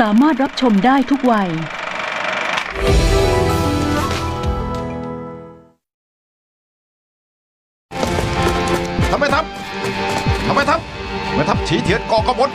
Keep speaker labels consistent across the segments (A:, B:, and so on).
A: สามารถรับชมได้ทุกวัย
B: ทำไมทับทำไมทับไม่ทับฉีเทียนกอกบฏ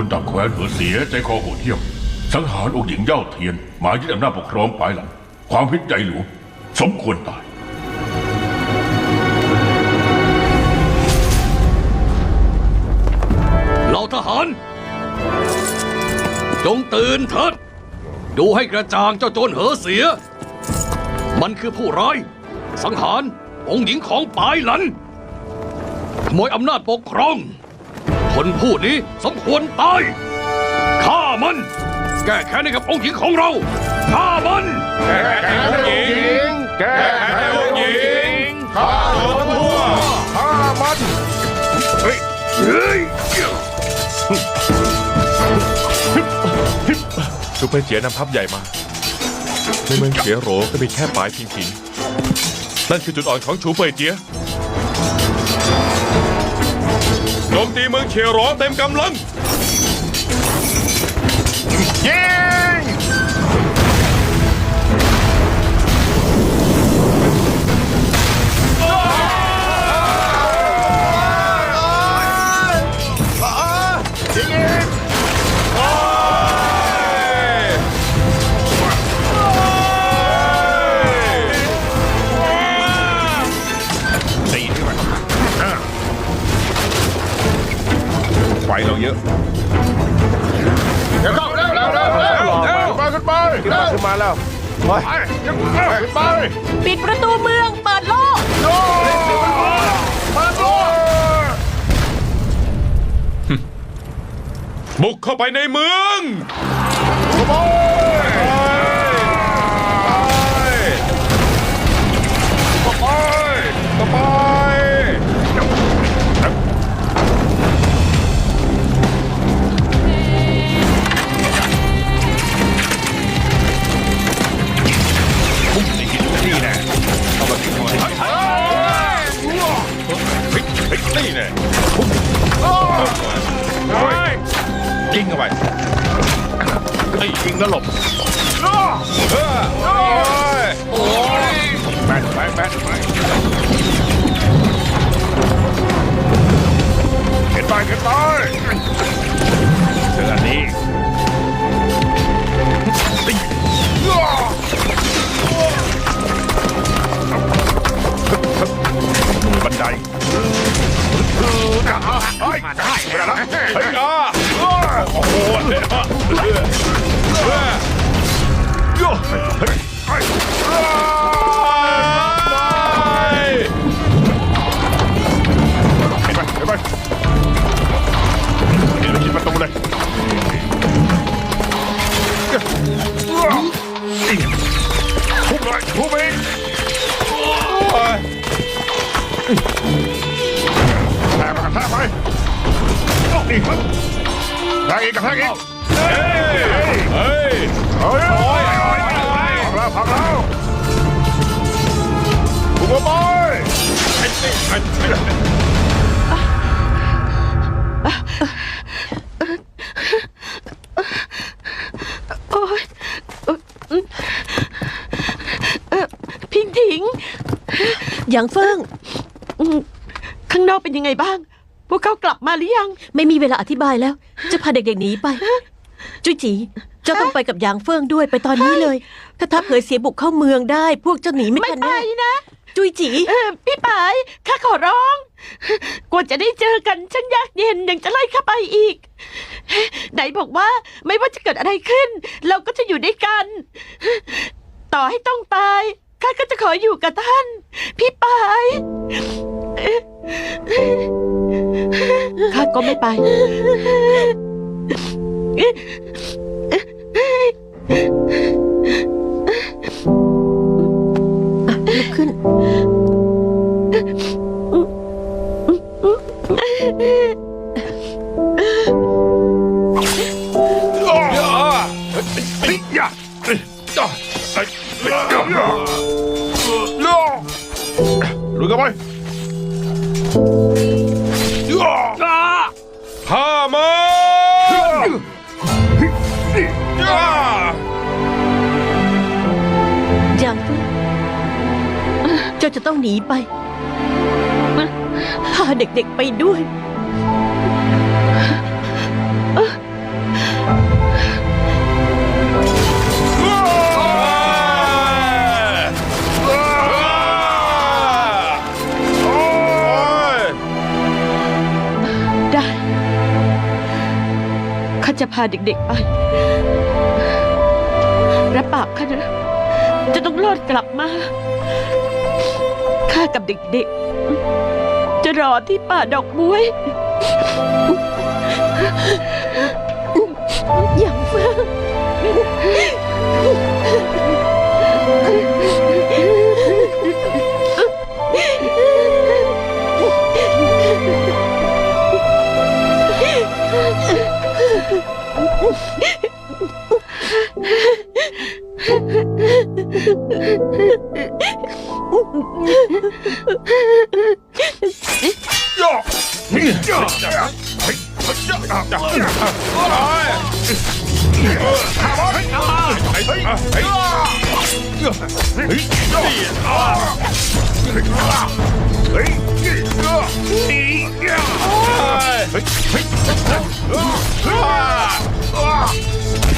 C: รดักแคว้นเหอเสียใจคอโหดเหี้ยมสังหารองค์หญิงเย่าเทียนหมายยึดอำนาจปกครองปลายหลัง ความผิดใหญ่หลวงสมควรตาย
D: เหล่าทหาร จงตื่นเถิด ดูให้กระจ่างเจ้าโจรเหอเสีย มันคือผู้ร้าย สังหารองค์หญิงของปายหลันขโมยอำนาจปกครอง คนผู้นี้สมควรตายฆ่ามัน แก้แค้นให้กับองค์หญิงของเราฆ่ามัน
B: แก้แค้นองค์หญิงแก้แค้นองค์หญิงข้าหลวงทั่วข้ามัน
D: เฮ้ยเฮ้ย
E: ชูเปอร์เจียนำทัพใหญ่มาในเมืองเฉียโหรก็มีแค่ปลายพิงผินนั่นคือจุดอ่อนของชูเปอร์เจีย โจมตีเมืองเขียโหรเต็มกำลัง
B: ยิ
E: เราเยอะ
B: เดี๋ยวเข้าเร็วเร็วเร็วเร็วเร็วมาขึ้นไปเร็ว
E: ขึ้นมาแล้ว
B: ไปขึ้นไป
A: ปิดประตูเมืองเปิดโลก
B: โอ้มาโล
E: บุกเข้าไปในเมือง
B: ขโมย อีกแทงอีกกับแทงอีกเฮ้ยเฮ้ยเฮ้ยพักแล้วพักแล้วถูกบอยไอ้นี่ไอ้นี่
F: โอ๊ยเอ่ออืมเอ่อพิงถิงหยางเฟิง
A: ข้างนอกเป็นยังไงบ้าง วกเขากลับมาหรือยัง
F: ไม่มีเวลาอธิบายแล้ว จะพาเด็กๆหนีไป จุยจีเจ้าต้องไปกับหยางเฟิงด้วยไปตอนนี้เลย ถ้าทัพเผยเสียบุกเข้าเมืองได้ พวกเจ้าหนีไม่
A: ไม่
F: ทัน
A: ไป
F: แน่
A: นะ
F: จุยจี
A: เออพี่ปายข้าขอร้อง กว่าจะได้เจอกันช่างยากเย็นยังจะไล่ข้าไปอีก ไหนบอกว่าไม่ว่าจะเกิดอะไรขึ้น เราก็จะอยู่ด้วยกัน ต่อให้ต้องตายข้าก็จะขออยู่กับท่าน พี่ปาย ข้าก็ไม่ไป
F: ลุกขึ้น
B: ลุยกันไป ข้ามาย่า
F: หยางเฟิงเจ้าจะต้องหนีไป พาเด็กๆไปด้วย
A: จะพาเด็กๆไป รับปากข้านะ จะต้องรอดกลับมา ข้ากับเด็กๆ จะรอที่ป่าดอกบ้ว
F: อย่างเฟิง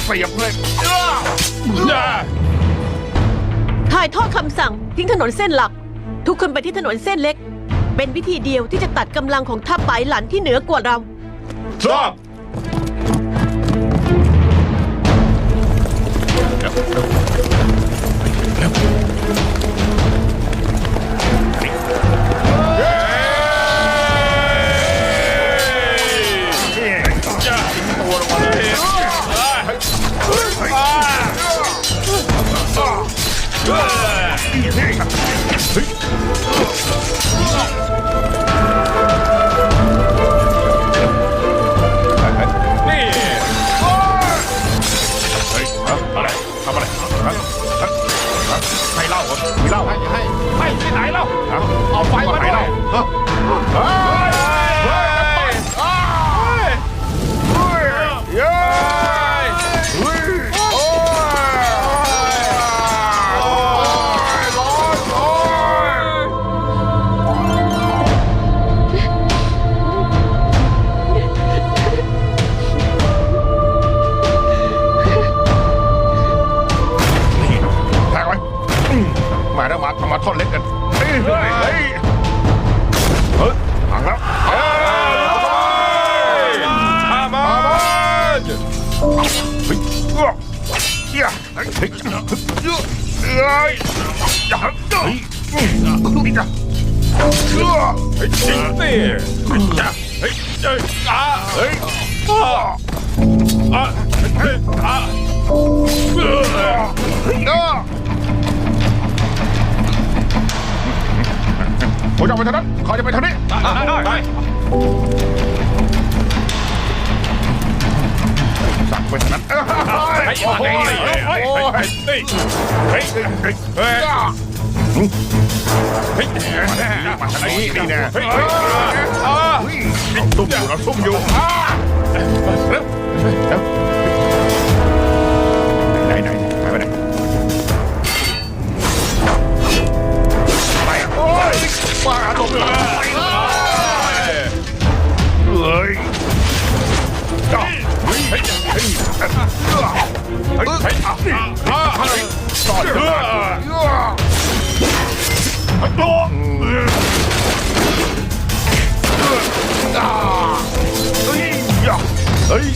B: เปรียบเลย
F: ถ่ายทอดคำสั่งทิ้งถนนเส้นหลัก ทุกคนไปที่ถนนเส้นเล็ก เป็นวิธีเดียวที่จะตัดกำลังของทัพปายหลันที่เหนือกว่าเรา
B: ทราบ ผมจะไปทางนั้นเขาจะไปทางนี้ ได้ได้สั่งไปทางนั้นไอ้ยไอ้โหเฮ้ยเฮ้ยเฮ้ยเฮ้ยเฮ้ไมาทางนี้นี่ไน่เฮ้ยเฮ้ยเฮ้ยซุ่ไอยู่เราซุ่มอยู่ เร็วเร็วไหนไหนไปไปไหนไปโอ้ยมาหลบเลยเฮ้ยจ้าเฮ้ยเฮ้ยเฮ้ยเฮ้ยเฮ้ยเฮ้ยต่อเฮ้ยเฮ้ยเฮ้ยเฮ้ย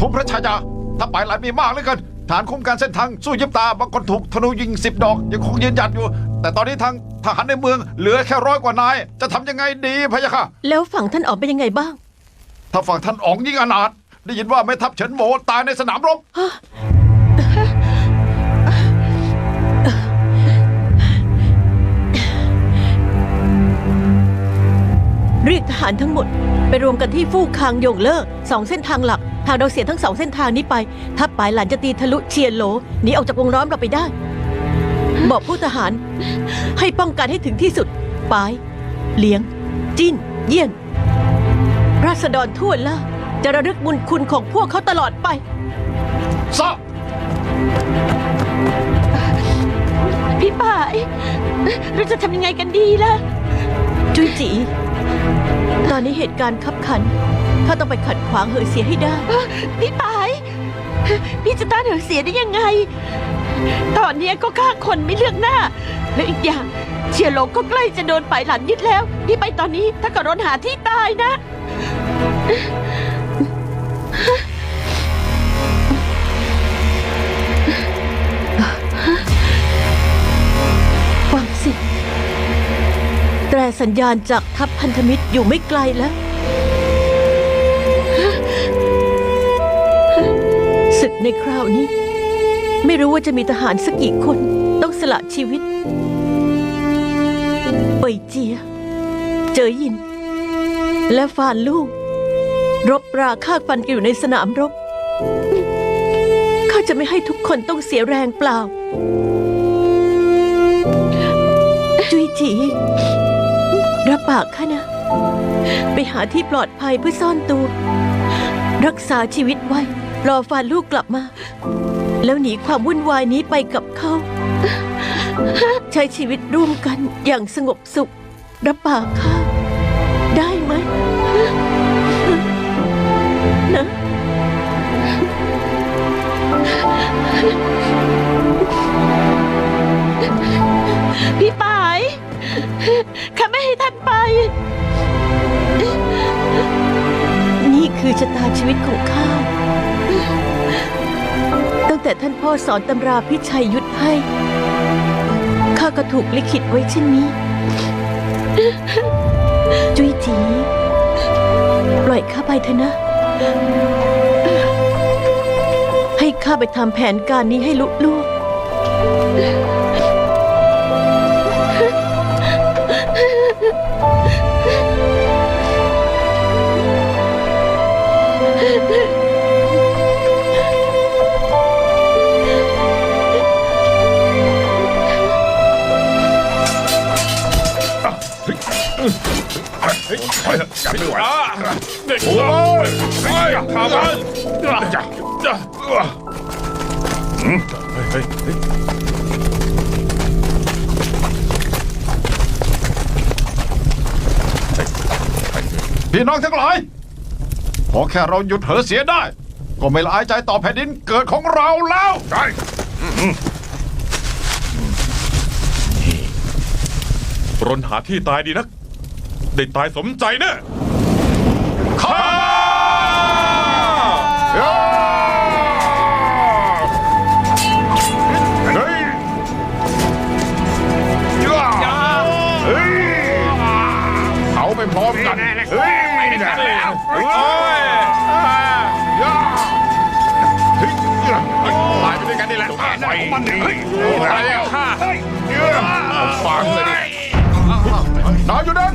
G: ทุพระชายาถ้าไปหลายมีมากเหลือเกินฐานคุ้มกันเส้นทางสู้ยิบตาบางคนถูกธนูยิงสิบดอก ยังคงยืนหยัดอยู่ แต่ตอนนี้ทางทหารในเมืองเหลือแค่ร้อยกว่านาย จะทำยังไงดีพะยะค่ะ
F: แล้วฝั่งท่านออมเป็นยังไงบ้าง
G: ถ้าฝั่งท่านอ๋องยิ่งอนาถได้ยินว่าแม่ทัพเฉินโหมตายในสนามรบ
F: เรียกทหารทั้งหมด ไปรวมกันที่ฟู่คางยงเล่อสองเส้นทางหลัก หากเราเสียทั้งสองเส้นทางนี้ไป ถ้าปลายหลันจะตีทะลุเชียนโหลหนีออกจากวงล้อมเราไปได้ บอกผู้ทหาร ให้ป้องกันให้ถึงที่สุดปาย เลี้ยง จิ้น เยี่ยน ราษฎรทั่วล่าจะระลึกบุญคุณของพวกเขาตลอดไป
G: ซะ
A: พี่ป่ายเราจะทำยังไงกันดีล่ะ
F: จุยจี ตอนนี้เหตุการณ์ขับขัน ถ้าต้องไปขัดขวางเหอเสียให้ได้
A: พี่ป่าย พี่จะต้านเหอเสียได้ยังไง ตอนนี้ก็ฆ่าคนไม่เลือกหน้า และอีกอย่าง เชียร์หลงก็ใกล้จะโดนปลายหลันยึดแล้ว พี่ไปตอนนี้ถ้าก็โดนหาที่ตายนะ
F: ฟังสิ แตรสัญญาณจากทัพพันธมิตรอยู่ไม่ไกลแล้วศึกในคราวนี้ ไม่รู้ว่าจะมีทหารสักกี่คนต้องสละชีวิตเปยเจีย เจอยิน และฟานลูก รบราฆ่าฟันกันอยู่ในสนามรบ ข้าจะไม่ให้ทุกคนต้องเสียแรงเปล่า จุยจีรับปากข้านะ ไปหาที่ปลอดภัยเพื่อซ่อนตัว รักษาชีวิตไว้ รอฟานลูกกลับมา แล้วหนีความวุ่นวายนี้ไปกับเขาใช้ชีวิตร่วมกันอย่างสงบสุข รับปากข้าได้ไหม นะ
A: พี่ปายข้าไม่ให้ท่านไป
F: นี่คือชะตาชีวิตของข้า ตั้งแต่ท่านพ่อสอนตำราพิชัยยุทธให้ ข้าก็ถูกลิขิตไว้เช่นนี้ จุ้ยจี ปล่อยข้าไปเถอะนะ ให้ข้าไปทำแผนการนี้ให้ลุล่วง
B: จับไม่ไหวโอ้ยเฮ้ยข้านจ้ะจ้ะเฮ้ยเฮ้ยเฮ้ย
G: พี่น้องทั้งหลายพอแค่เราหยุดเหอเสียได้ ก็ไม่ละอายใจต่อแผ่นดินเกิดของเราแล้ว
B: ใช่
E: รนหาที่ตายดีนัก ได้ตายสมใจแน่
G: ข้า
B: เฮ้ยเฮ้ยเขาไปพร้อมกันเฮ้ยนี่แหละเฮ้ยตายไปด้วยกันนี่แหละไปมันเฮ้ยตายแล้วข้าเอาฟังเลยนายอยู่นั่น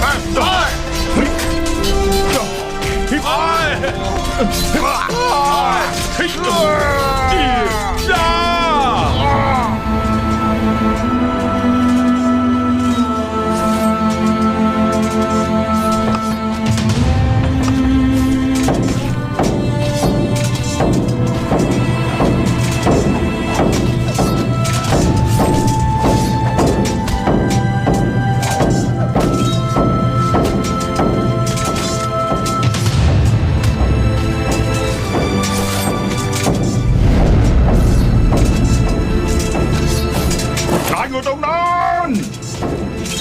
B: ไป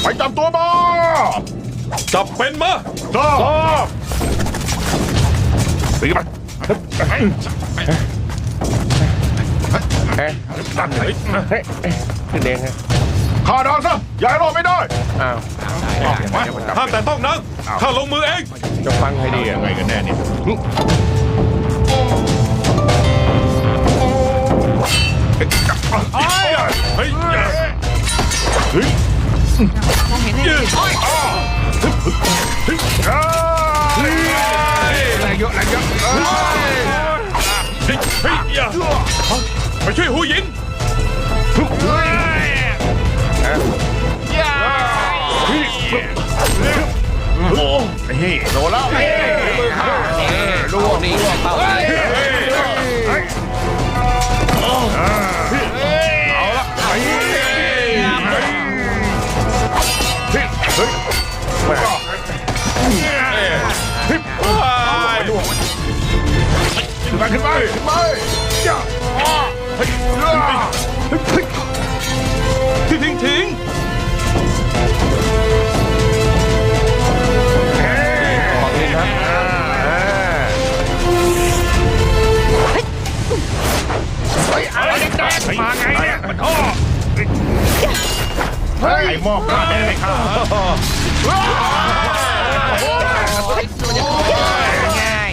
B: ไปจับตัวมา
E: จับเป็นมา
B: ทราบตีไปตั้งไหน
H: ขึ้นเองฮะ
B: ข้าดาวซะยาให้รอดไม่ได้
H: อ้าว
E: ห้ามแต่ต้องนั่งข้าลงมือเอง
H: จะฟังให้ดี
B: ยั
H: อะ
B: งไงกันแน่นี่เฮ้ยเฮ้ย เฮ้ยแรงเยอะแรงเยอะ
E: เฮ้ยเฮ้ยอย่าไปช่วยหูหญิง
B: เฮ้ยโดนแล้วเฮ้ยมือข้าล่วงนี่เอาเฮ้ย ฮ้ยเฮ้ยเฮ้ยขึ้นไปขึ้นไปขึ้นมาจ้าเฮ้ย
E: ทิ้งทิ้งทิ้ง
B: มอกกระเด็นเลยข้า
H: ง่าย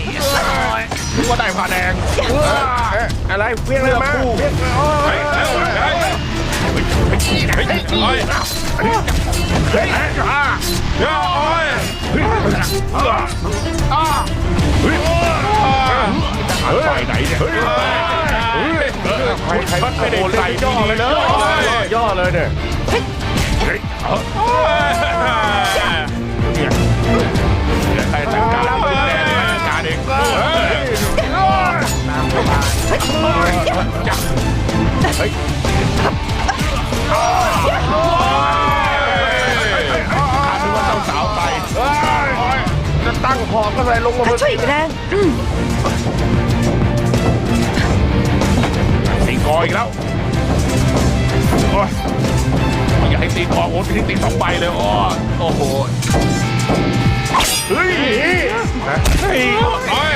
B: รู้ว่าได้ผ้าแดง
H: อะไรเพี้ยงเลยมาเพี้ยงโอ้ย
B: เฮ้ยเฮ้ยเฮ้ยย่าโอ้ยเฮ้ยอ่าเฮ้ยไหนเนี่ยเฮ้ย
H: ใครใครไม่ได้ใส่ย่อเลยเนอะย่อเลย เนี่ย
B: เฮ้ยไอ้จัดการจัดการเองขาดว่าเจ้าสาวไป
H: จะตั้งหอกก็ใส่ลงมา
F: ช่วยอีกแรง
B: ตีกออีกแล้ว โอ้ยอย่าให้ ตีกอโอนไปที่ตีสองใบเลยอ้โอ้โหเฮ้ยเฮ้ยโอ้ย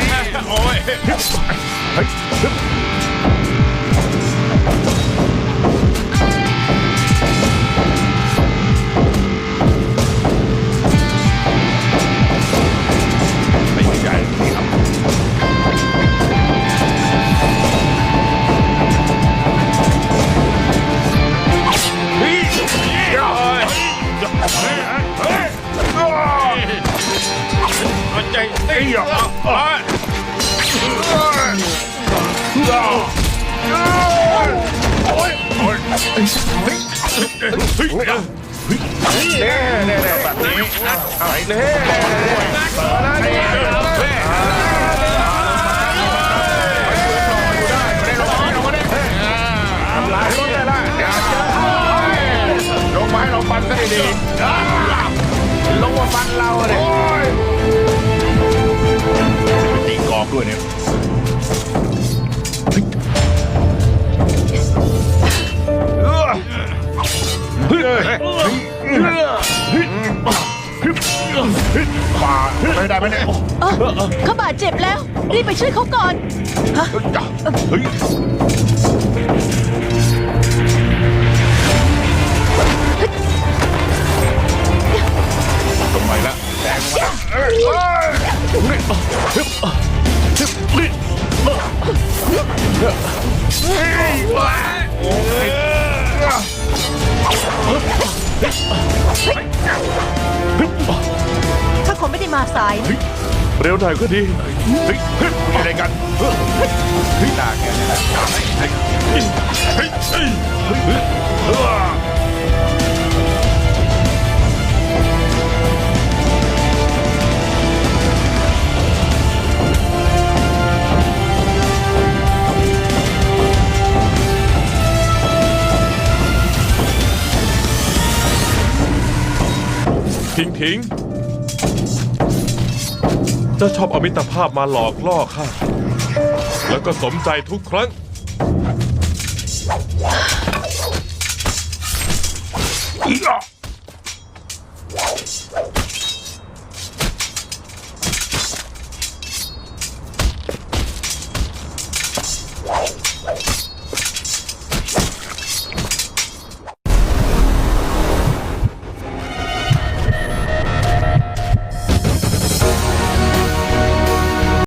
B: โอ้ยเฮ้ย ไป
F: ช่วยเขาก่อน
B: เฮ้ย
E: ทำไมละ
B: แดงมาเอ้ยเอ้ยโอ้ย
F: ถ้าคนไม่ได้มาสายนะ
E: เร็วหน่อยก็ดี
B: เฮ้ยเฮ้ยอะไรกันเฮ้ยตาแกเนี่แหละเฮ้ยเฮ้ยเฮ้ยเฮ้ยเฮ้ย
E: ทิ้งทิ้ง จ้าชอบเอามิตรภาพมาหลอกล่อข้าแล้วก็สมใจทุกครั้ง
B: อีอะ